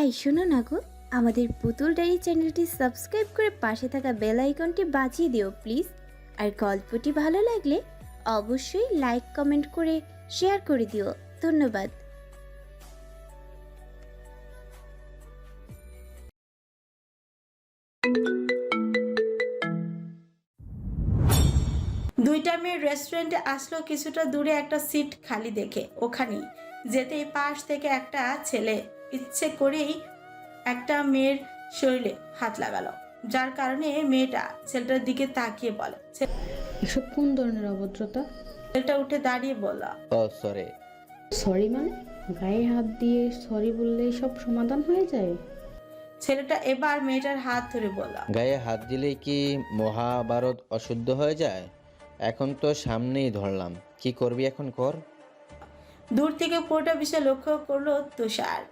এই শোনো না গো, আমাদের পুতুল ডায়েরি চ্যানেলটি সাবস্ক্রাইব করে পাশে থাকা বেল আইকনটি বাজিয়ে দিও, প্লিজ। আর গল্পটি ভালো লাগলে অবশ্যই লাইক, কমেন্ট করে শেয়ার করে দিও। ধন্যবাদ। দুইটা মেয়ে রেস্টুরেন্টে আসলো কিছুটা দূরে একটা সিট খালি দেখে, ওখানেই। যেতেই পাশ থেকে একটা ছেলে ইচ্ছে করেই একটা মেয়ের শরীরে হাত লাগালো যার কারণে মেয়েটা ছেলেটার দিকে তাকিয়ে বলে এসব কোন ধরনের অভদ্রতা? ছেলেটা উঠে দাঁড়িয়ে বলল ও সরি সরি মানে? গায়ে হাত দিয়ে সরি বললে সব সমাধান হয়ে যায়? ছেলেটা এবার মেয়েটার হাত ধরে বলল গায়ে হাত দিলে কি মহাভারত অশুদ্ধ হয়ে যায়? এখন তো সামনেই ধরলাম কি করবি এখন কর? দূর থেকে পুরোটা বিষয় লক্ষ্য করল তুষার।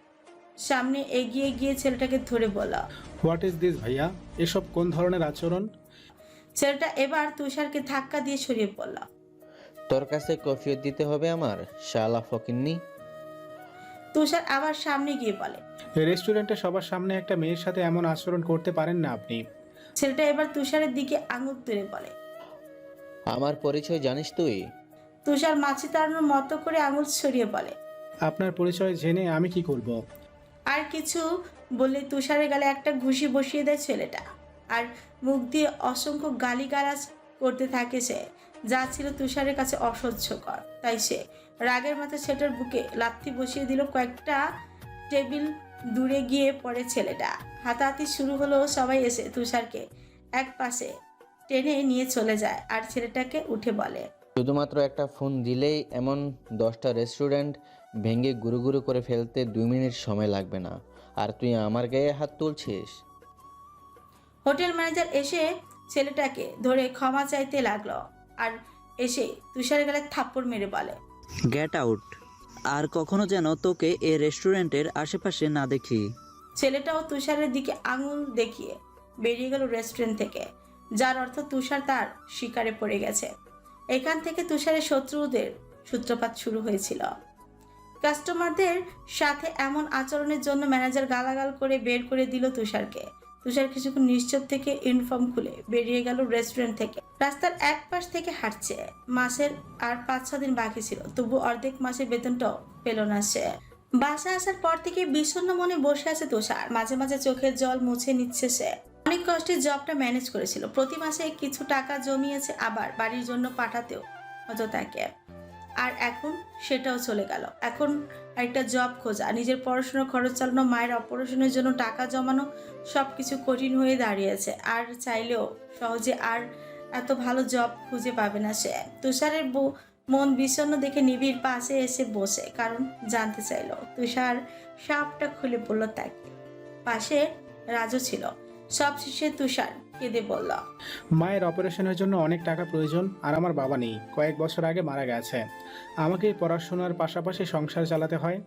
সামনে এগিয়ে গিয়ে ছেলেটাকে ধরে বলা। হোয়াট ইজ দিস ভাইয়া? এসব কোন ধরনের আচরণ? ছেলেটা এবার তুষারকে ধাক্কা দিয়ে সরিয়ে পড়ল তোর কাছে কফিয়ত দিতে হবে আমার শালা ফকিন্নি? তুষার আবার সামনে গিয়ে বলে রেস্টুরেন্টে সবার সামনে একটা মেয়ের সাথে এমন আচরণ করতে পারেন না আপনি। ছেলেটা এবার তুষারের দিকে আঙুল তুলে বলে আমার পরিচয় জানিস তুই? তুষার মাছি তাড়ানোর মতো করে আঙুল ছড়িয়ে বলে আপনার পরিচয় জেনে আমি কি করব। আর কিছু বললে তুষারের গালে একটা ঘুষি বসিয়ে দেয় ছেলেটা। আর মুখ দিয়ে অসংখ্য গালিগালাজ করতে থাকে সে, যা ছিল তুষারের কাছে অসহ্যকর। তাই সে রাগের মাথায় ছেলেটার বুকে লাথি বসিয়ে দিল কয়েকটা টেবিল দূরে গিয়ে পড়ে ছেলেটা। হাতাহাতি শুরু হলো সবাই এসে তুষারকে এক পাশে টেনে নিয়ে চলে যায় আর ছেলেটাকে উঠে বলে, শুধুমাত্র একটা ফোন দিলেই এমন দশটা রেস্টুরেন্ট ভেঙে গুরু গুরু করে ফেলতে দুই মিনিট সময় লাগবে না। আর তুই আমার গায়ে হাত তুলছিস? হোটেল ম্যানেজার এসে ছেলেটাকে ধরে ক্ষমা চাইতে লাগল। আর এসে তুষারের গালে থাপ্পড় মেরে বলে গেট আউট আর কখনো যেন তোকে এ রেস্টুরেন্টের আশেপাশে না দেখি। ছেলেটাও তুষারের দিকে আঙুল দেখিয়ে বেরিয়ে গেল রেস্টুরেন্ট থেকে যার অর্থ তুষার তার শিকারে পড়ে গেছে। এখান থেকে তুষারের শত্রুদের সূত্রপাত শুরু হয়েছিল। কাস্টমারদের সাথে এমন আচরণের জন্য ম্যানেজার গালাগাল করে বের করে দিল তুষারকে। তুষার কিছুক্ষণ নিশ্চয় থেকে ইউনিফর্ম খুলে বেরিয়ে গেল রেস্টুরেন্ট থেকে। রাস্তার এক পাশ থেকে হাঁটছে। মাসের আর পাঁচ, ছ দিন বাকি ছিল। তবু অর্ধেক মাসের বেতনটাও পেল না সে। বাসা আসার পর থেকে বিষণ্ণ মনে বসে আছে তুষার। মাঝে মাঝে চোখের জল মুছে নিচ্ছে সে। অনেক কষ্টে জবটা ম্যানেজ করেছিল। প্রতি মাসে কিছু টাকা জমিয়েছে আবার বাড়ির জন্য পাঠাতেও হতো তাকে আর এখন সেটাও চলে গেল। এখন একটা জব খোঁজা, নিজের পড়াশোনার খরচ চালানো, মায়ের অপারেশনের জন্য টাকা জমানো সব কিছু কঠিন হয়ে দাঁড়িয়েছে। আর চাইলেও সহজে আর এত ভালো জব খুঁজে পাবে না সে। তুষারের বউ মন বিষণ্ণ দেখে নিবিড় পাশে এসে বসে, কারণ জানতে চাইল, তুষার সাপটা খুলে পড়ল তাকে পাশে রাজু ছিল। সব শেষে তুষার কেঁদে বলল মায়ের অপারেশনের জন্য অনেক টাকা প্রয়োজন আর আমার বাবা নেই। কয়েক বছর আগে মারা গেছে। আমাকে পড়াশোনার পাশাপাশি সংসার চালাতে হয়।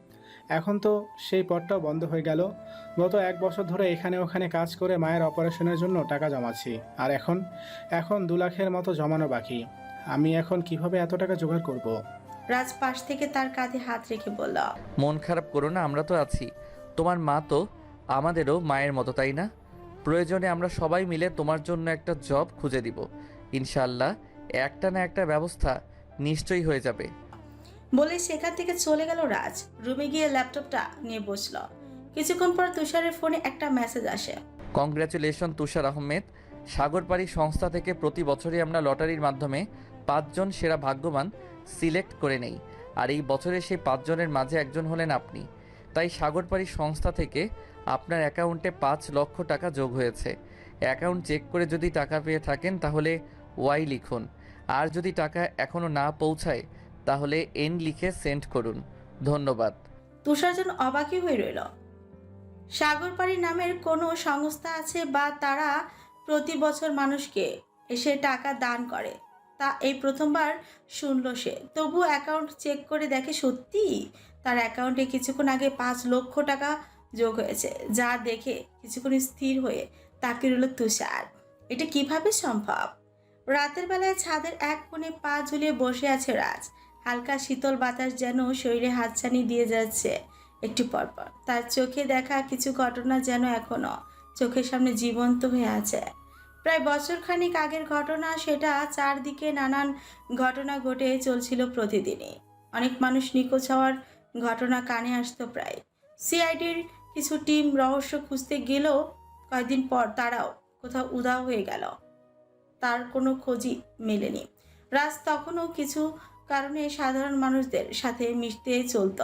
এখন তো সেই পথটাও বন্ধ হয়ে গেল। গত এক বছর ধরে এখানে ওখানে কাজ করে মায়ের অপারেশনের জন্য টাকা জমাচ্ছি। আর এখন এখন দু লাখের মতো জমানো বাকি। আমি এখন কীভাবে এত টাকা জোগাড় করব। রাজ পাশ থেকে তার কাঁধে হাত রেখে বলল মন খারাপ করো না আমরা তো আছি। তোমার মা তো আমাদেরও মায়ের মতো তাই না? প্রয়োজনে আমরা সবাই মিলে তোমার জন্য একটা জব খুঁজে দিব। ইনশাল্লাহ একটা না একটা ব্যবস্থা নিশ্চয়ই হয়ে যাবে। বলে সেখান থেকে চলে গেল রাজ। রুমে গিয়ে ল্যাপটপটা নিয়ে বসল। কিছুক্ষণ পর তুষারের ফোনে একটা মেসেজ আসে। কংগ্র্যাচুলেশন তুষার আহমেদ। সাগরপাড়ি সংস্থা থেকে প্রতি বছরই আমরা লটারির মাধ্যমে পাঁচজন সেরা ভাগ্যবান সিলেক্ট করে নেই। আর এই বছরে সেই পাঁচজনের মাঝে একজন হলেন আপনি। তাই সাগরপাড়ি সংস্থা থেকে আপনার অ্যাকাউন্টে পাঁচ লক্ষ টাকা যোগ হয়েছে। অ্যাকাউন্ট চেক করে যদি টাকা পেয়ে থাকেন, তাহলে ওয়াই লিখুন। আর যদি টাকা এখনও না পৌঁছায়, তাহলে এন লিখে সেন্ড করুন। ধন্যবাদ। তুষার যেন অবাকই হয়ে রইল। সাগরপাড়ি নামের কোনো সংস্থা আছে বা তারা প্রতি বছর মানুষকে এসে টাকা দান করে? তা এই প্রথমবার শুনল সে। তবু অ্যাকাউন্ট চেক করে দেখে সত্যি তার অ্যাকাউন্টে কিছুক্ষণ আগে পাঁচ লক্ষ টাকা যোগ হয়েছে, যা দেখে কিছুক্ষণ স্থির হয়ে তাকে রইল তুষার। এটা কীভাবে সম্ভব? রাতের বেলায় ছাদের এক কোণে পা ঝুলিয়ে বসে আছে রাজ। হালকা শীতল বাতাস যেন শরীরে হাতছানি দিয়ে যাচ্ছে একটু পরপর তার চোখে দেখা কিছু ঘটনা যেন এখনও চোখের সামনে জীবন্ত হয়ে আছে। প্রায় বছর খানিক আগের ঘটনা, সেটা চারদিকে নানান ঘটনা ঘটে চলছিল প্রতিদিনই। অনেক মানুষ নিখোঁজ হওয়ার ঘটনা কানে আসতো প্রায়। সিআইডির কিছু টিম রহস্য খুঁজতে গেলেও কয়েকদিন পর তারাও কোথাও উধাও হয়ে গেল। তার কোনো খোঁজই মেলেনি। রাজ তখনও কিছু কারণে সাধারণ মানুষদের সাথে মিশতে চলত।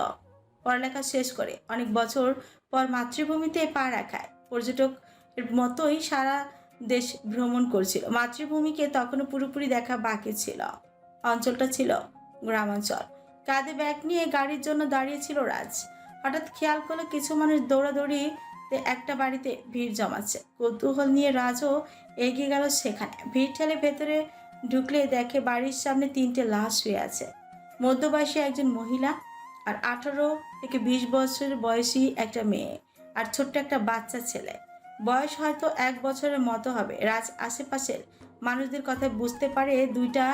পড়ালেখা শেষ করে অনেক বছর পর মাতৃভূমিতে পা রাখায়। পর্যটকের মতোই সারা দেশ ভ্রমণ করছিল। মাতৃভূমিকে তখনও পুরোপুরি দেখা বাকি ছিল। অঞ্চলটা ছিল গ্রামাঞ্চল। কাঁধে ব্যাগ নিয়ে গাড়ির জন্য দাঁড়িয়েছিল রাজ। হঠাৎ খেয়াল করল কিছু মানুষ দৌড়াদৌড়িতে একটা বাড়িতে ভিড় জমাচ্ছে। কৌতূহল নিয়ে রাজও এগিয়ে গেল সেখানে। ভিড় ঠেলে ভেতরে ঢুকলে দেখে বাড়ির সামনে তিনটে লাশ শুয়ে আছে। মধ্যবয়সী একজন মহিলা আর আঠারো থেকে বিশ বছর বয়সী একটা মেয়ে আর ছোট্ট একটা বাচ্চা ছেলে। বয়স হয়তো এক বছরের মতো হবে। রাজ আশেপাশের মানুষদের কথা বুঝতে পারে দুইটা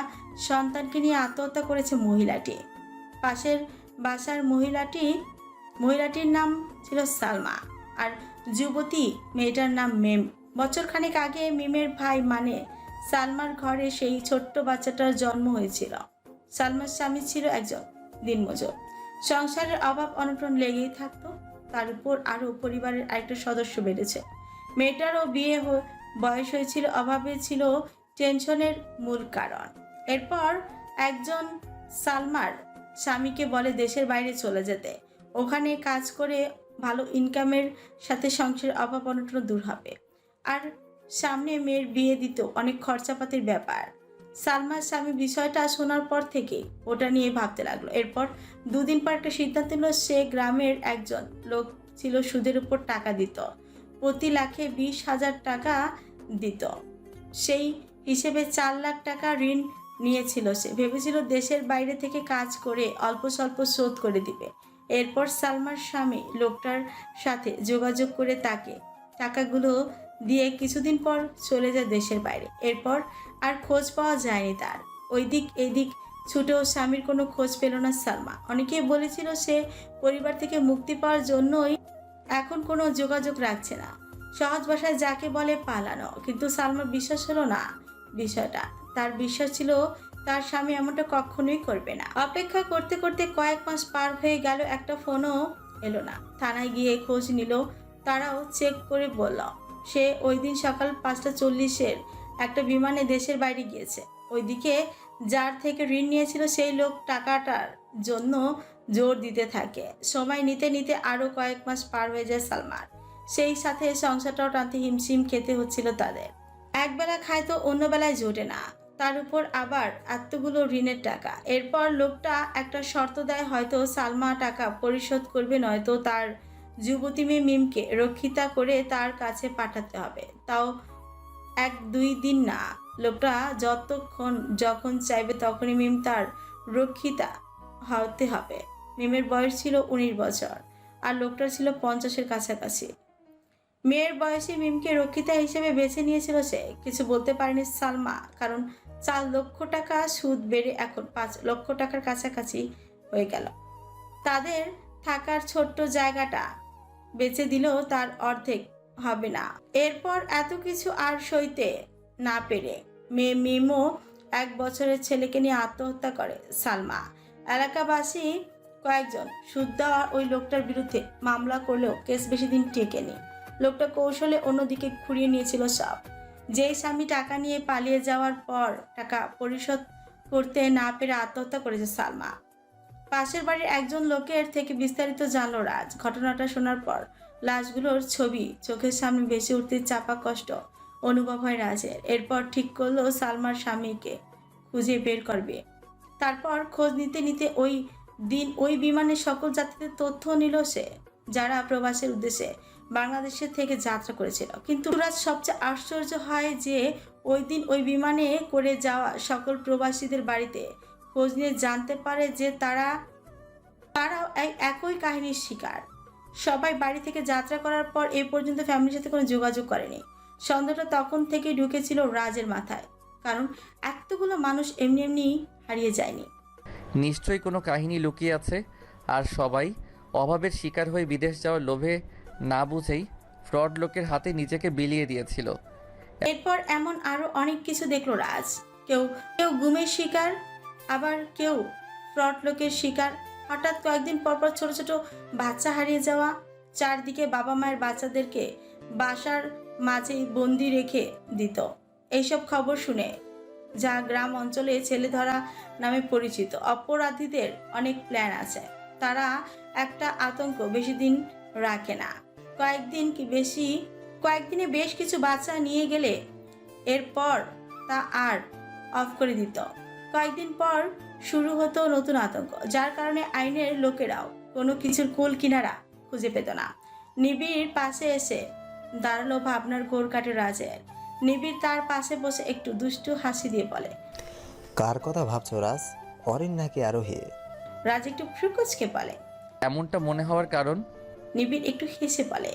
সন্তানকে নিয়ে আত্মহত্যা করেছে মহিলাটি। পাশের বাসার মহিলাটি মহিলাটির নাম ছিল সালমা আর যুবতী মেয়েটার নাম মেম। বছর খানেক আগে মিমের ভাই মানে সালমার ঘরে সেই ছোট্ট বাচ্চাটার জন্ম হয়েছিল। সালমার স্বামী ছিল একজন দিনমজুর। সংসারের অভাব অনটন লেগেই থাকতো, তার উপর আরও পরিবারের আরেকটা সদস্য বেড়েছে। মেয়েটারও বিয়ে বয়স হয়েছিল, অভাবে ছিল টেনশনের মূল কারণ। এরপর একজন সালমার স্বামীকে বলে দেশের বাইরে চলে যেতে। ওখানে কাজ করে ভালো ইনকামের সাথে সংসারের অভাব অনটন দূর হবে। আর সামনে মেয়ের বিয়ে দিত অনেক খরচাপাতির ব্যাপার। সালমার স্বামী বিষয়টা শোনার পর থেকে ওটা নিয়ে ভাবতে লাগল। এরপর দুদিন পর একটা সিদ্ধান্ত নিল সে গ্রামের একজন লোক ছিল সুদের উপর টাকা দিত। প্রতি লাখে বিশ হাজার টাকা দিত। সেই হিসেবে চার লাখ টাকা ঋণ নিয়েছিল সে। ভেবেছিল দেশের বাইরে থেকে কাজ করে অল্প স্বল্প শোধ করে দিবে। এরপর সালমার স্বামী লোকটার সাথে যোগাযোগ করে তাকে টাকাগুলো দিয়ে কিছুদিন পর চলে যায় দেশের বাইরে। এরপর আর খোঁজ পাওয়া যায়নি তার। ওই দিক এদিক ছুটেও স্বামীর কোনো খোঁজ পেল না সালমা। অনেকেই বলেছিল সে পরিবার থেকে মুক্তি পাওয়ার জন্যই এখন কোনো যোগাযোগ রাখছে না। সহজ ভাষায় যাকে বলে পালানো, কিন্তু সালমার বিশ্বাস হলো না বিষয়টা। তার বিশ্বাস ছিল তার স্বামী এমনটা কখনোই করবে না। অপেক্ষা করতে করতে কয়েক মাস পার হয়ে গেল, একটা ফোনও এলো না। থানায় গিয়ে খোঁজ নিল, তারাও চেক করে বলল, সে ওই দিন সকাল পাঁচটা চল্লিশের একটা বিমানে দেশের বাইরে গিয়েছে। ওইদিকে যার থেকে ঋণ নিয়েছিল সেই লোক টাকাটার জন্য জোর দিতে থাকে। সময় নিতে নিতে আরও কয়েক মাস পার হয়ে যায় সালমান সেই সাথে সংসারটাও টানতে হিমশিম খেতে হচ্ছিল তাদের। একবেলা খায় তো অন্য বেলায় জোটে না। তার উপর আবার এতগুলো ঋণের টাকা। এরপর লোকটা একটা শর্ত দেয়, হয়তো সালমা টাকা পরিশোধ করবে, নয়তো তার যুবতী মেয়ে মিমকে রক্ষিতা করে তার কাছে পাঠাতে হবে। তাও এক দুই দিন না। লোকটা যতক্ষণ যখন চাইবে তখনই মিম তার রক্ষিতা হতে হবে। মিমের বয়স ছিল উনিশ বছর আর লোকটা ছিল পঞ্চাশের কাছাকাছি। মেয়ের বয়সী মিমকে রক্ষিতা হিসেবে বেছে নিয়েছিল সে। কিছু বলতে পারেনি সালমা, কারণ চার লক্ষ টাকা সুদ বেড়ে এখন পাঁচ লক্ষ টাকার কাছাকাছি হয়ে গেল। তাদের থাকার ছোট্ট জায়গাটা বেচে দিলেও তার অর্ধেক হবে না। এরপর এত কিছু আর সইতে না পেরে মেয়ে মিমও এক বছরের ছেলেকে নিয়ে আত্মহত্যা করে সালমা। এলাকাবাসী কয়েকজন সুদ ওই লোকটার বিরুদ্ধে মামলা করলেও কেস বেশি দিন টেকেনি। লোকটা কৌশলে অন্যদিকে ঘুরিয়ে নিয়েছিল সব। যেই স্বামী টাকা নিয়ে পালিয়ে যাওয়ার পর টাকা পরিশোধ করতে না পেরে আত্মহত্যা করেছে সালমা। পাশের বাড়ির একজন লোকের থেকে বিস্তারিত জানলো রাজ। ঘটনাটা শোনার পর লাশগুলোর ছবি চোখের সামনে ভেসে উঠতে চাপা কষ্ট অনুভব হয় রাজের। এরপর ঠিক করল সালমার স্বামীকে খুঁজে বের করবে। তারপর খোঁজ নিতে নিতে ওই দিন ওই বিমানের সকল যাত্রীদের তথ্য নিল সে, যারা প্রবাসের উদ্দেশ্যে বাংলাদেশের থেকে যাত্রা করেছিল। কিন্তু রাজ সবচেয়ে আশ্চর্য হয় যে ওই দিন ওই বিমানে করে যাওয়া সকল প্রবাসীদের বাড়িতে খোঁজ নিয়ে জানতে পারে যে তারা, তারাও একই কাহিনীর শিকার। সবাই বাড়ি থেকে যাত্রা করার পর এ পর্যন্ত ফ্যামিলির সাথে কোনো যোগাযোগ করেনি। সন্দেহটা তখন থেকেই ঢুকেছিল রাজের মাথায়, কারণ এতগুলো মানুষ এমনি এমনি হারিয়ে যায়নি। নিশ্চয়ই কোনো কাহিনী লুকিয়ে আছে, আর সবাই অভাবের শিকার হয়ে বিদেশ যাওয়ার লোভে না বুঝেই ফ্রড লোকের হাতে নিজেকে বিলিয়ে দিয়েছিল। এরপর এমন আরও অনেক কিছু দেখল রাজ। কেউ কেউ গুমের শিকার, আবার কেউ ফ্রড লোকের শিকার। হঠাৎ কয়েকদিন পরপর ছোট ছোট বাচ্চা হারিয়ে যাওয়া, চারদিকে বাবা মায়ের বাচ্চাদেরকে বাসার মাঝেই বন্দি রেখে দিত। এইসব খবর শুনে যা গ্রাম অঞ্চলে ছেলে ধরা নামে পরিচিত, অপরাধীদের অনেক প্ল্যান আছে। তারা একটা আতঙ্ক বেশি দিন রাখে না। কয়েকদিন কি বেশি কয়েকদিনে বেশ কিছু বাচ্চা নিয়ে গেলে এরপর তা আর অফ করে দিত। কয়েকদিন পর শুরু হতো নতুন আতঙ্ক যার কারণে আইনের লোকেরাও কোনো কিছুর কুল কিনারা খুঁজে পেত না। নিবিড় পাশে এসে দাঁড়াল ভাবনার গোর কাটে রাজের নিবিড় তার পাশে বসে একটু দুষ্টু হাসি দিয়ে বলে কার কথা ভাবছ রাজ? অরিন নাকি আরোহী? রাজ একটু ফ্রুকুচকে বলে এমনটা মনে হওয়ার কারণ? নিবিড় একটু হেসে বলে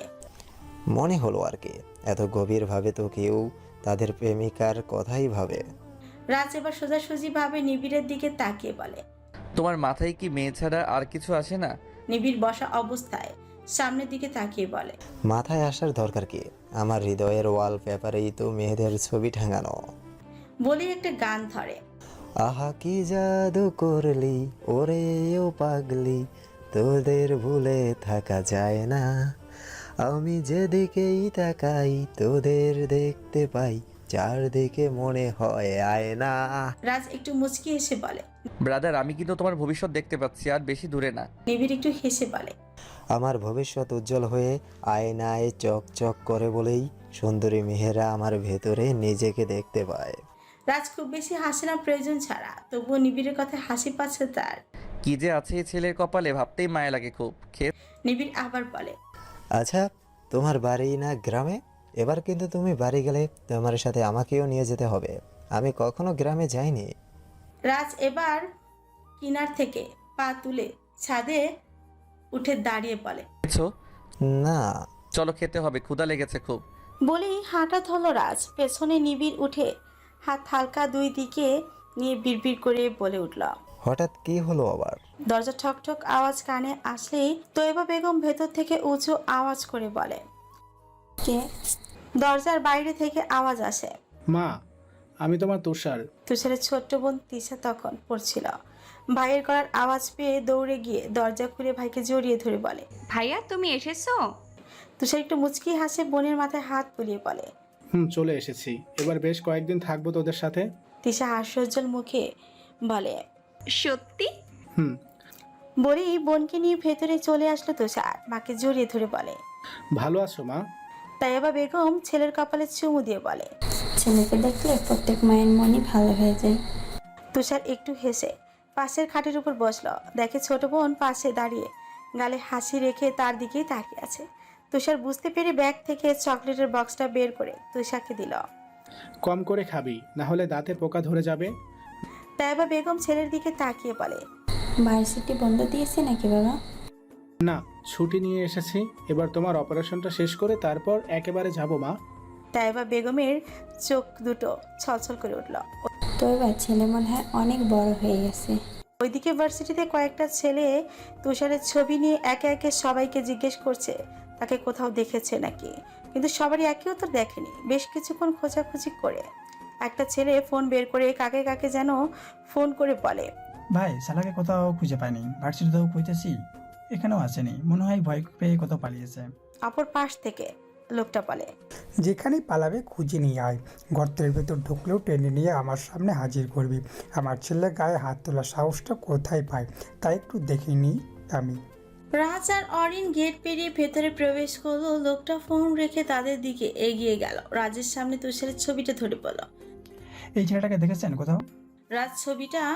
মনে হলো আর কি এত গভীরভাবে তো কেউ তাদের প্রেমিকার কথাই ভাবে। রাজ এবার সোজাসুজি ভাবে নিবিড়ের দিকে তাকিয়ে বলে তোমার মাথায় কি মেয়ে ছাড়া আর কিছু আসে না? নিবিড় বসা অবস্থায় সামনের দিকে তাকিয়ে বলে মাথায় আসার দরকার কি? আমার হৃদয়ের ওয়াল পেপারেই তো মেয়েদের ছবি ঠেঙানো। বলে একটা গান ধরে। আহা কি জাদু করলি ওরে ও পাগলি তোদের ভুলে থাকা যায় না। আমি যেদিকেই তাকাই তোদের দেখতে পাই চারদিকে মনে হয় আয়না। রাজ একটু মুচকি এসে বলে ব্রাদার আমি কিন্তু তোমার ভবিষ্যৎ দেখতে পাচ্ছি আর বেশি দূরে না। নিবিড় একটু হেসে বলে আমার ভবিষ্যৎ উজ্জ্বল হয়ে আয়নায় চকচক করে বলেই সুন্দরী মেহেরা আমার ভেতরে নিজেকে দেখতে পায়। রাজ খুব বেশি হাসে না প্রয়োজন ছাড়া। তবুও নিবিড়ের কথা হাসি পাচ্ছে তার। কি যে আছে এই ছেলের কপালে ভাবতেই মায়া লাগে খুব। খেয়ে নিবিড় আবার বলে। আচ্ছা তোমার বাড়ি না গ্রামে? এবার কিন্তু তুমি বাড়ি গেলে তোমার সাথে আমাকেও নিয়ে যেতে হবে। আমি কখনো গ্রামে যাইনি। রাজ এবার কিনার থেকে পা তুলে ছাদে উঠে দাঁড়িয়ে বলে? না। চলো খেতে হবে ক্ষুধা লেগেছে খুব। বলেই হাঁটা ধরল রাজ। পেছনে নিবিড় উঠে হাত হালকা দুই দিকে নিয়ে বিড়বিড় করে বলে উঠল। হঠাৎ কি হলো আবার? দরজা ঠক ঠক আওয়াজ কানে আসলেই তৈবা বেগম ভেতর থেকে উঁচু আওয়াজ করে বলে কে? দরজার বাইরে থেকে আওয়াজ আসে। মা আমি তোমার তুষার। তুষারের ছোট্ট বোন তিশা তখন পড়ছিল। ভাইয়ের গলার আওয়াজ পেয়ে দৌড়ে গিয়ে দরজা খুলে ভাইকে জড়িয়ে ধরে বলে ভাইয়া তুমি এসেছ? তুষার একটু মুচকি হাসে বোনের মাথায় হাত বুলিয়ে বলে হুম চলে এসেছি। এবার বেশ কয়েকদিন থাকব তোদের সাথে। তিশা হাস্যোজ্জ্বল মুখে বলে সত্যি? হুম। বলেই বোনকে নিয়ে ভেতরে চলে আসলো তুষার মাকে জড়িয়ে ধরে বলে। ভালো আছো মা? তাইবা বেগম ছেলের কপালে চুমু দিয়ে বলে। ছেলেকে দেখলে প্রত্যেক মায়ের মনই ভালো হয়ে যায়। তুষার একটু হেসে পাশের খাটের উপর বসল। দেখে ছোট বোন পাশে দাঁড়িয়ে গালে হাসি রেখে তার দিকেই তাকিয়ে আছে। তুষার বুঝতে পেরে ব্যাগ থেকে চকলেটের বক্সটা বের করে তুষারকে দিল। কম করে খাবি না হলে দাঁতে পোকা ধরে যাবে। তাইবা বেগম ছেলের দিকে তাকিয়ে বলে ভার্সিটি বন্ধ দিয়েছে নাকি বাবা? না ছুটি নিয়ে এসেছি। এবার তোমার অপারেশনটা শেষ করে তারপর একেবারে যাব মা। তাইবা বেগমের চোখ দুটো ছলছল করে উঠল। তো এবার ছেলে মনে হয় অনেক বড় হয়ে গেছে। ওইদিকে ভার্সিটিতে কয়েকটা ছেলে তুষারের ছবি নিয়ে একে একে সবাইকে জিজ্ঞেস করছে তাকে কোথাও দেখেছে নাকি? কিন্তু সবারই একই উত্তর দেখেনি বেশ কিছুক্ষণ খোঁজাখুঁজি করে। একটা ছেলে ফোন বের করে কাকে কাকে যেন ফোন করে বলে। ভাই শালাকে কোথাও খুঁজে পাইনি। ভার্সিটিতেও খুঁজেছি এখানেও আসেনি। মনে হয় ভয় পেয়ে কোথাও পালিয়েছে। অপর পাশ থেকে লোকটা বলে যেখানে পালাবে খুঁজে নিয়ে আয়। গর্তের ভেতর ঢুকলেও টেনে নিয়ে আমার সামনে হাজির করবি। আমার ছেলে গায়ে হাত তোলার সাহসটা কোথায় পায়? তাই একটু দেখে নিই আমি। রাজ আর অরিন গেট পেরিয়ে ভেতরে প্রবেশ করল লোকটা ফোন রেখে তাদের দিকে এগিয়ে গেল। রাজের সামনে তুষারের ছবিটা ধরে পড়ল। এই ছেলেটাকে দেখেছেন কোথাও? রাজ ছবিটা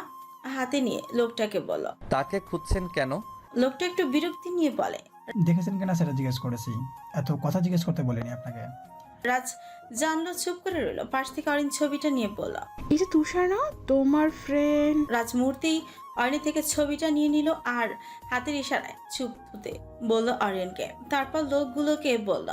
হাতে নিয়ে লোকটাকে বলল। তাকে খুঁজছেন কেন? লোকটা একটু বিরক্তি নিয়ে বলে। দেখেছেন কিনা সেটা জিজ্ঞেস করেছি। এত কথা জিজ্ঞেস করতে বলেনি আপনাকে। রাজ জানলো চুপ করে রইল। পাশ থেকে অরিন ছবিটা নিয়ে বলল এই যে তুষার না তোমার ফ্রেন্ড রাজ মূর্তি অরিন থেকে ছবিটা নিয়ে নিল আর হাতের ইশারায় চুপ হতে বলল অরিনকে। তারপর লোকগুলোকে বলল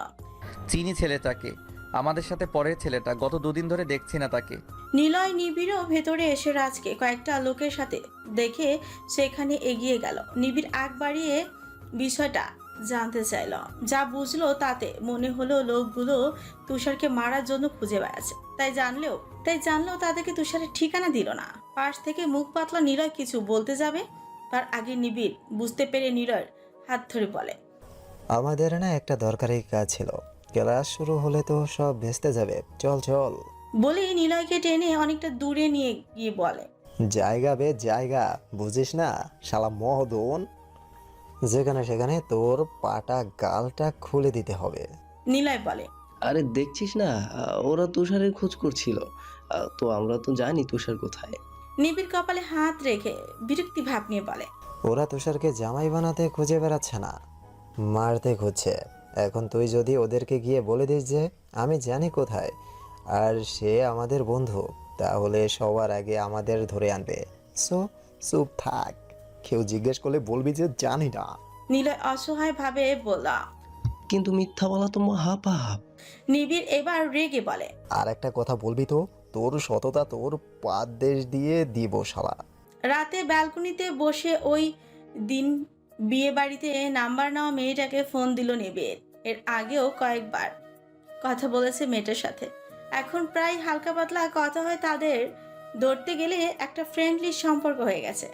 চিনি ছেলেটাকে। আমাদের সাথে পরের ছেলেটা গত দুদিন ধরে দেখছি না তাকে। নিলয় নিবিড়ও ভেতরে এসে রাজকে কয়েকটা লোকের সাথে দেখে সেখানে এগিয়ে গেল। নিবিড় আগ বাড়িয়ে বিষয়টা জানতে চাইল। যা বুঝলো তাতে মনে হলো লোকগুলো তুষারকে মারার জন্য খুঁজে বেড়াচ্ছে। তাই জানলেও তাই জানলেও তাদেরকে তুষারের ঠিকানা দিল না। পাশ থেকে মুখ পাতলা নিলয় কিছু বলতে যাবে? তার আগে নিবিড় বুঝতে পেরে নিলয়ের হাত ধরে বলে আমাদের না একটা দরকারি কাজ ছিল। ক্লাস শুরু হলে তো সব ভেস্তে যাবে। চল চল। বলেই নিলয়কে টেনে অনেকটা দূরে নিয়ে গিয়ে বলে জায়গা বে জায়গা বুঝিস না? শালা মহদন। যেখানে সেখানে তোর পাটা গালটা খুলে দিতে হবে। নিলয় বলে। আরে দেখছিস না ওরা তুষারের খোঁজ করছিল। তো আমরা তো জানি তুষার কোথায়। নিবিড় কপালে হাত রেখে বিরক্তি ভাব নিয়ে বলে। ওরা তুষারকে জামাই বানাতে খুঁজে বেড়াচ্ছে না মারতে খুঁজছে। এখন তুই যদি ওদেরকে গিয়ে বলে দিস যে আমি জানি কোথায় আর সে আমাদের বন্ধু তাহলে সবার আগে আমাদের ধরে আনবে। সো চুপ থাক। কেউ জিজ্ঞেস করলে বলবি যে জানি না। নিলয় অসহায় ভাবে বলল কিন্তু মিথ্যা বলা তো মহাপাপ নিবিড় এবার রেগে বলে আর একটা কথা বলবি তো তোর সততা তোর পাদ দেশ দিয়ে দিব শালা। রাতে ব্যালকনিতে বসে ওই দিন বিয়ে বাড়িতে নাম্বার নেওয়া মেয়েটাকে ফোন দিল নিবিড়। এর আগেও কয়েকবার কথা বলেছে মেয়েটার সাথে। এখন প্রায় হালকা পাতলা কথা হয় তাদের ধরতে গেলে একটা ফ্রেন্ডলি সম্পর্ক হয়ে গেছে।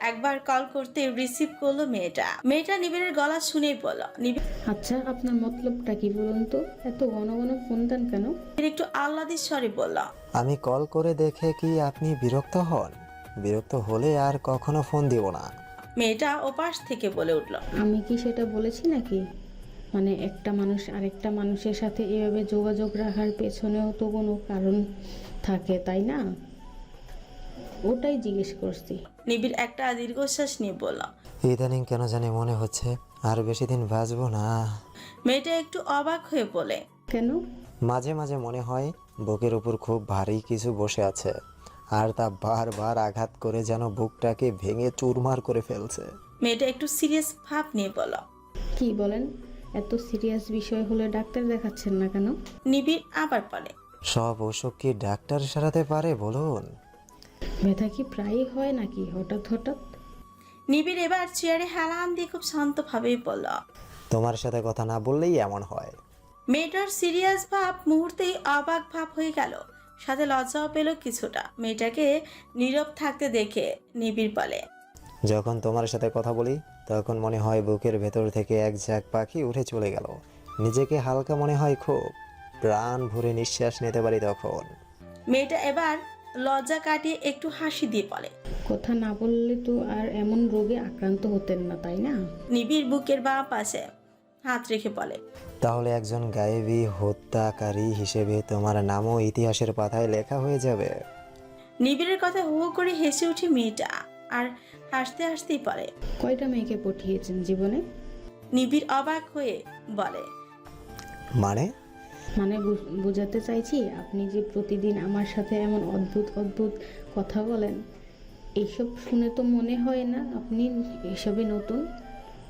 একবার কল করতে রিসিভ করল মেয়েটা। মেয়েটা নিবিড়ের গলা শুনেই বলল নিবিড় আচ্ছা আপনার মতলবটা কি বলুন তো? এত ঘন ঘন ফোন দেন কেন? একটু আহ্লাদির স্বরে বলল আমি কল করে দেখে কি আপনি বিরক্ত হন? বিরক্ত হলে আর কখনো ফোন দিব না। মেয়েটা ওপাশ থেকে বলে উঠল আমি কি সেটা বলেছি নাকি? মানে একটা মানুষ আরেকটা মানুষের সাথে এভাবে যোগাযোগ রাখার পেছনেও তো কোনো কারণ থাকে তাই না? ওটাই জিজ্ঞেস করছি। নিবিড় একটা দীর্ঘশ্বাস নিয়ে বলল ইদানিং কেন জানি মনে হচ্ছে আর বেশি দিন বাঁচবো না। মেয়েটা একটু অবাক হয়ে বলে কেন? মাঝে মাঝে মনে হয় বুকের উপর খুব ভারী কিছু বসে আছে আর তা বারবার আঘাত করে যেন বুকটাকে ভেঙে চুরমার করে ফেলছে। মেয়েটা একটু সিরিয়াস ভাব নিয়ে বলল কি বলেন? এত সিরিয়াস বিষয় হলে ডাক্তার দেখাচ্ছেন না কেন? নিবিড় আবার বলে সব অসুখ কি ডাক্তার সারাতে পারে বলুন? ব্যথা কি প্রায়ই হয় নাকি হঠাৎ হঠাৎ? নিবিড় এবার চেয়ারে হেলান দিয়ে খুব শান্তভাবেই বলল তোমার সাথে কথা না বললেই এমন হয়। মেয়েটার সিরিয়াস ভাব মুহূর্তেই অবাক ভাব হয়ে গেল। সাথে লজ্জাও পেল কিছুটা। মেয়েটাকে নীরব থাকতে দেখে নিবিড় বলে যখন তোমার সাথে কথা বলি তখন মনে হয় বুকের ভেতর থেকে এক ঝাঁক পাখি উঠে চলে গেল। নিজেকে হালকা মনে হয় খুব। প্রাণ ভরে নিঃশ্বাস নিতে পারি তখন। মেয়েটা এবার লজ্জা কাটিয়ে একটু হাসি দিয়ে বলে কথা না বললে তো আর এমন রোগে আক্রান্ত হতেন না তাই না? নিবিড় বুকের বাঁ পাশে হাত রেখে বলে তাহলে একজন গায়েবী হত্যাকারী হিসেবে তোমার নামও ইতিহাসের পাতায় লেখা হয়ে যাবে। নিবিড়ের কথা হু হু করে হেসে উঠে মেয়েটা আর হাসতে হাসতেই পড়ে কয়টা মেয়েকে পাঠিয়েছেন জীবনে? নিবিড় অবাক হয়ে বলে মানে? মানে বোঝাতে চাইছি আপনি যে প্রতিদিন আমার সাথে এমন অদ্ভুত অদ্ভুত কথা বলেন এইসব শুনে তো মনে হয় না আপনি এসবে নতুন।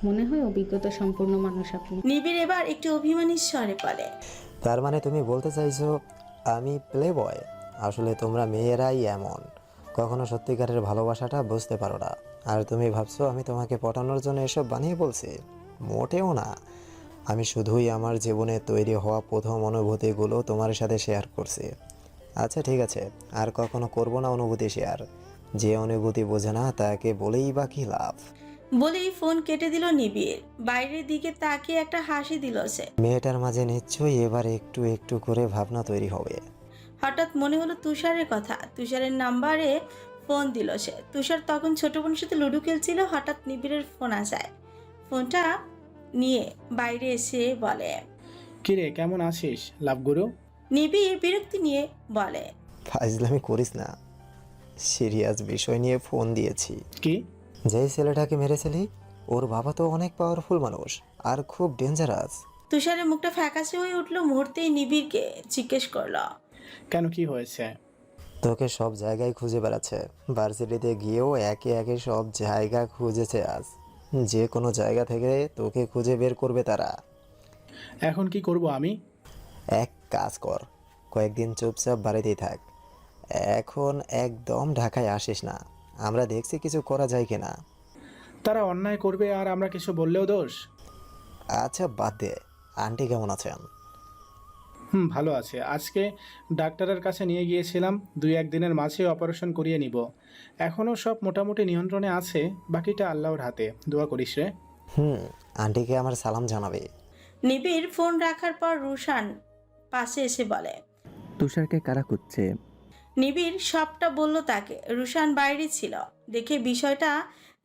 মনে হয় অভিজ্ঞতা সম্পন্ন মানুষ আপনি। নিবিড় এবার একটু অভিমানী স্বরে বলে। তার মানে তুমি বলতে চাইছো আমি প্লে বয় আসলে তোমরা মেয়েরাই এমন। কখনো সত্যিকারের ভালোবাসাটা বুঝতে পারো না। আর তুমি ভাবছ আমি তোমাকে পটানোর জন্য এসব বানিয়ে বলছি? মোটেও না। আমি শুধুই আমার জীবনে তৈরি হওয়া প্রথম অনুভূতিগুলো তোমার সাথে শেয়ার করছি। আচ্ছা ঠিক আছে। আর কখনো করব না অনুভূতি শেয়ার যে অনুভূতি বোঝে না তাকে বলেই বা কী লাভ? বলেই ফোন কেটে দিল নিবিড়। বাইরের দিকে তাকিয়ে একটা হাসি দিল সে। মেয়েটার মাঝে নিশ্চয়ই এবার একটু একটু করে ভাবনা তৈরি হবে। হঠাৎ মনে হলো তুষারের কথা। তুষারের নাম্বারে ফোন দিল সে। তুষার তখন ছোট বোনের সাথে লুডো খেলছিল। হঠাৎ নিবিড়ের ফোন আসায়। ফোনটা নিয়ে বাইরে এসে বলে কিরে কেমন আছিস লাভগুরু নিবিড় বিরক্তি নিয়ে বলে ফাজলামি করিস না সিরিয়াস বিষয় নিয়ে ফোন দিয়েছি। কি? যেই ছেলেটাকে মেরেছিলি ওর বাবা তো অনেক পাওয়ারফুল মানুষ আর খুব ডেঞ্জারাস তুষারের মুখটা ফ্যাকাশে হয়ে উঠল মুহূর্তেই নিবিড়কে জিজ্ঞেস করল কেন কি হয়েছে? তোকে সব জায়গায় খুঁজে বেড়াচ্ছে। ভার্সিটিতে গিয়েও একে একে সব জায়গা খুঁজেছে আজ। যে কোনো জায়গা থেকে তোকে খুঁজে বের করবে তারা। এখন কি করব আমি? এক কাজ কর কয়েকদিন চুপচাপ বাড়িতেই থাক। এখন একদম ঢাকায় আসিস না। আমরা দেখছি কিছু করা যায় কিনা। তারা অন্যায় করবে আর আমরা কিছু বললেও দোষ? আচ্ছা বাদ দে। আন্টি কেমন আছেন? হুম ভালো আছে। আজকে ডাক্তারের কাছে নিয়ে গিয়েছিলাম দুই একদিনের মাঝে অপারেশন করিয়ে নিব। এখনও সব মোটামুটি নিয়ন্ত্রণে আছে বাকিটা আল্লাহর হাতে। দোয়া করিস রে। হুম আন্টিকে আমার সালাম জানাবে। নিবিড় ফোন রাখার পর রুশান পাশে এসে বলে তুষারকে কারা খুঁজছে? নিবিড় সবটা বলল তাকে। রুশান বাইরে ছিল দেখে বিষয়টা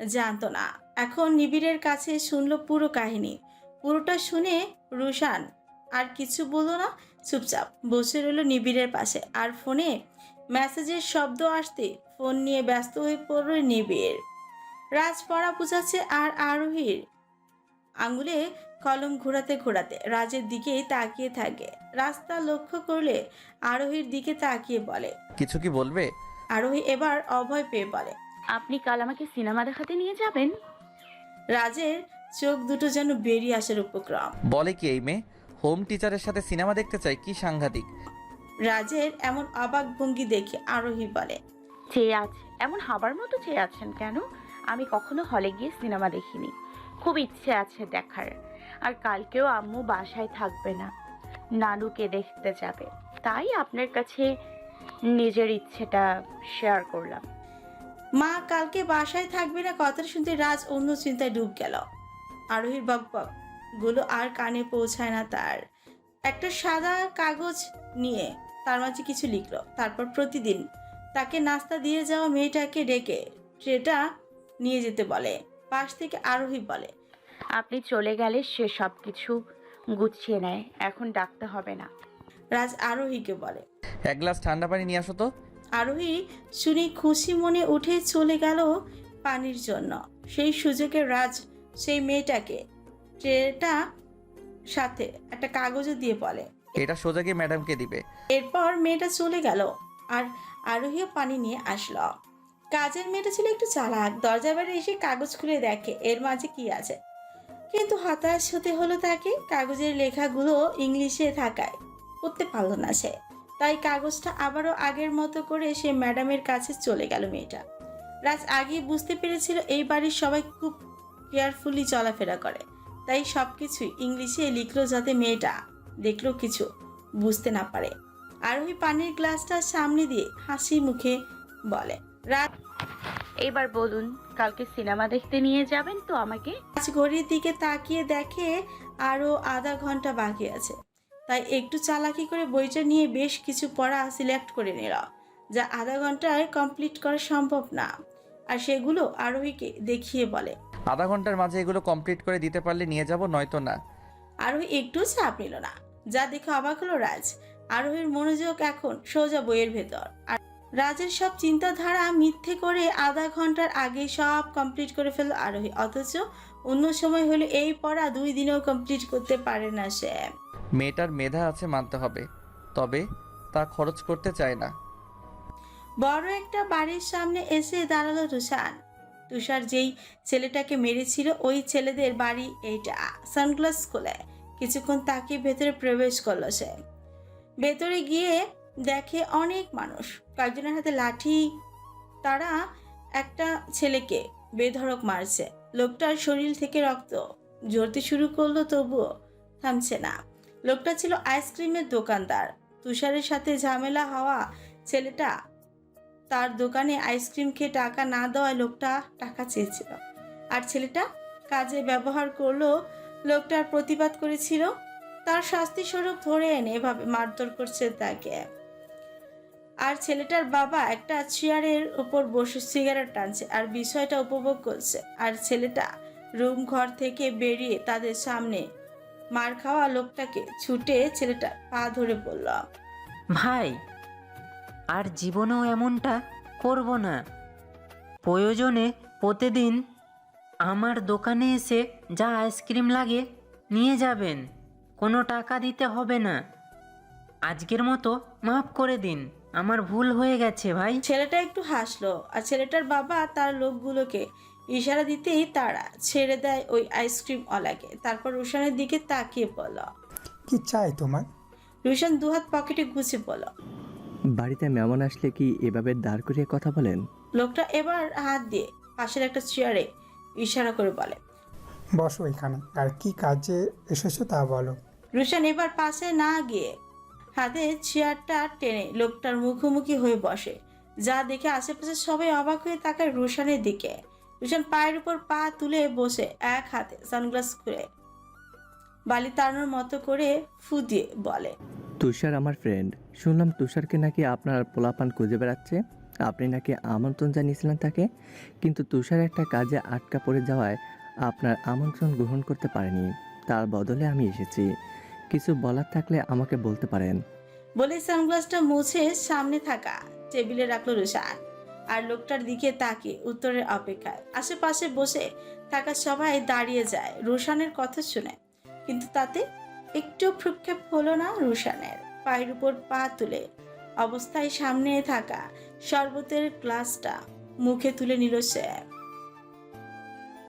জানতো না। এখন নিবিড়ের কাছে শুনলো পুরো কাহিনী। পুরোটা শুনে রুশান আর কিছু বলল না চুপচাপ বসে রইল নিবিড়ের পাশে আর ফোনে মেসেজের শব্দ আসতে ফোন নিয়ে ব্যস্ত হয়ে পড়ল নিবিড়। রাজ পড়া বুঝাচ্ছে আর আরোহীর। আঙুলে কলম ঘোরাতে ঘোরাতে রাজের দিকেই তাকিয়ে থাকে। রাস্তা লক্ষ্য করলে আরোহীর দিকে তাকিয়ে বলে কিছু কি বলবে? আরোহী এবার অভয় পেয়ে বলে আপনি কাল আমাকে সিনেমা দেখাতে নিয়ে যাবেন? রাজের চোখ দুটো যেন বেরিয়ে আসার উপক্রম। বলে কি এই মেয়ে? হোম টিচারের সাথে সিনেমা দেখতে চাই কি সাংঘাতিক? রাজের এমন অবাক ভঙ্গি দেখে আরোহী বলে চেয়ে আছে এমন হাবার মতো চেয়ে আছেন কেন? আমি কখনো হলে গিয়ে সিনেমা দেখিনি। খুব ইচ্ছে আছে দেখার। আর কালকেও আম্মু বাসায় থাকবে না। নানুকে দেখতে যাবে। তাই আপনার কাছে নিজের ইচ্ছেটা শেয়ার করলাম। মা কালকে বাসায় থাকবে না কথাটা শুনতে রাজ অন্য চিন্তায় ডুব গেল। আরোহীর বক বক। গুলো আর কানে পৌঁছায় না তার। একটা সাদা কাগজ নিয়ে তার মাঝে কিছু লিখলো। তারপর প্রতিদিন তাকে নাস্তা দিয়ে যাওয়া মেয়েটাকে ডেকে ট্রেটা নিয়ে যেতে বলে পাশ থেকে আরোহী বলে আপনি চলে গেলে সে সব কিছু গুছিয়ে নেয় এখন ডাকতে হবে না। রাজ আরোহীকে বলে এক গ্লাস ঠান্ডা পানি নিয়ে আসো তো। আরোহী শুনে খুশি মনে উঠে চলে গেল পানির জন্য। সেই সুযোগে রাজ সেই মেয়েটাকে ট্রেটা সাথে একটা কাগজও দিয়ে বলে। এটা সোজা গিয়ে ম্যাডামকে দিবে। এরপর মেয়েটা চলে গেল আর আরোহীও পানি নিয়ে আসলো। কাজের মেয়েটা ছিল একটু চালাক দরজার বাইরে এসে কাগজ খুলে দেখে এর মাঝে কি আছে। কিন্তু হতাশ হতে হলো তাকে কাগজের লেখাগুলো ইংলিশে থাকায় পড়তে পারল না সে। তাই কাগজটা আবারও আগের মতো করে সে ম্যাডামের কাছে চলে গেল মেয়েটা। রাজ আগে বুঝতে পেরেছিল এই বাড়ির সবাই খুব কেয়ারফুলি চলাফেরা করে। তাই সব কিছুই ইংলিশে লিখলো যাতে মেয়েটা দেখল কিছু বুঝতে না পারে। আরোহী পানির গ্লাসটা সামনে দিয়ে হাসি মুখে বলে রাত এবার বলুন কালকে সিনেমা দেখতে নিয়ে যাবেন তো আমাকে? আজ ঘড়ির দিকে তাকিয়ে দেখে আরও আধা ঘণ্টা বাকি আছে। তাই একটু চালাকি করে বইটা নিয়ে বেশ কিছু পড়া সিলেক্ট করে নিল যা আধা ঘন্টায় কমপ্লিট করা সম্ভব না। আর সেগুলো আরোহীকে দেখিয়ে বলে আধা ঘণ্টার মাঝে এগুলো কমপ্লিট করে দিতে পারলে নিয়ে যাব নয়তো না। আরোহী একটু চাপ নিল না। যা দেখে অবাক হলো রাজ। আরোহীর মনোযোগ এখন সোজা বইয়ের ভেতর। আর রাজের সব চিন্তাধারা মিথ্যে করে আধা ঘণ্টার আগে সব কমপ্লিট করে ফেলল আরোহী। অথচ অন্য সময় হলে এই পড়া দুই দিনেও কমপ্লিট করতে পারে না সে। মেয়েটার মেধা আছে মানতে হবে। তবে তা খরচ করতে চায় না। বড় একটা বাড়ির সামনে এসে দাঁড়াল তুষার। তুষার যেই ছেলেটাকে মেরেছিল, ওই ছেলেদের বাড়ি এইটা, সানগ্লাস খোলে কিছুক্ষণ তাকে ভেতরে প্রবেশ করল সে। ভেতরে গিয়ে দেখে অনেক মানুষ। কয়েকজনের হাতে লাঠি, তারা একটা ছেলেকে বেধড়ক মারছে। লোকটার শরীর থেকে রক্ত ঝরতে শুরু করল, তবুও থামছে না। লোকটা ছিল আইসক্রিমের দোকানদার। তুষারের সাথে ঝামেলা হওয়া ছেলেটা তার দোকানে আইসক্রিম খেয়ে টাকা না দেওয়ায় লোকটা টাকা চেয়েছিল। আর ছেলেটা কাজে ব্যবহার করল, লোকটার প্রতিবাদ করেছিল। তার শাস্তি স্বরূপ ধরে এনে এভাবে মারধর করছে তাকে। আর ছেলেটার বাবা একটা চেয়ারের উপর বসে সিগারেট টানছে আর বিষয়টা উপভোগ করছে। আর ছেলেটা রুম ঘর থেকে বেরিয়ে তাদের সামনে মার খাওয়া লোকটাকে ছুটে ছেলেটা পা ধরে বলল, ভাই আর জীবনেও এমনটা করব না। প্রয়োজনে প্রতিদিন আমার দোকানে এসে যা আইসক্রিম লাগে নিয়ে যাবেন। কোনো টাকা দিতে হবে না। আজকের মতো মাফ করে দিন। আমার ভুল হয়ে গেছে ভাই। ছেলেটা একটু হাসলো আর ছেলেটার বাবা তার লোকগুলোকে ইশারা দিতেই তারা ছেড়ে দেয় ওই আইসক্রিম আইসক্রিমওয়ালাকে তারপর রুশানের দিকে তাকিয়ে বলল কি চাই তোমার? রুশান দুহাত পকেটে গুছে বলল বাড়িতে মেমন আসলে কি এভাবে দাঁড় করিয়ে কথা বলেন? লোকটা এবার হাত দিয়ে পাশের একটা চেয়ারে ইশারা করে বলে বসো এখানে আর কি কাজে এসেছ তা বলো। রুশান এবার পাশে না গিয়ে হাতে চেয়ারটা টেনে লোকটার মুখোমুখি হয়ে বসে। যা দেখে আশেপাশে সবাই অবাক হয়ে তাকায় রুশানের দিকে। রুশান পায়ের উপর পা তুলে বসে এক হাতে সানগ্লাস খুলে বালি তাড়ানোর মতো করে ফু দিয়ে বলে তুষার আমার ফ্রেন্ড শুনলাম তুষারকে নাকি আপনার পোলাপান খুঁজে বেড়াচ্ছে। আপনি নাকি আমন্ত্রণ জানিয়েছিলেন তাকে, কিন্তু তুষার একটা কাজে আটকা পড়ে যাওয়ায় আপনার আমন্ত্রণ গ্রহণ করতে পারেনি। তার বদলে আমি এসেছি। কিছু বলার থাকলে আমাকে বলতে পারেন। বলে সানগ্লাসটা মুছে সামনে থাকা টেবিলে রাখল রুশান। আর লোকটার দিকে তাকে উত্তরের অপেক্ষায়। আশেপাশে বসে থাকা সবাই দাঁড়িয়ে যায় রুশানের কথা শুনে। কিন্তু তাতে একটু ভ্রুক্ষেপ হলো না রুশানের। পায়ের উপর পা তুলে অবস্থায় সামনে থাকা শরবতের গ্লাসটা মুখে তুলে নিল সে।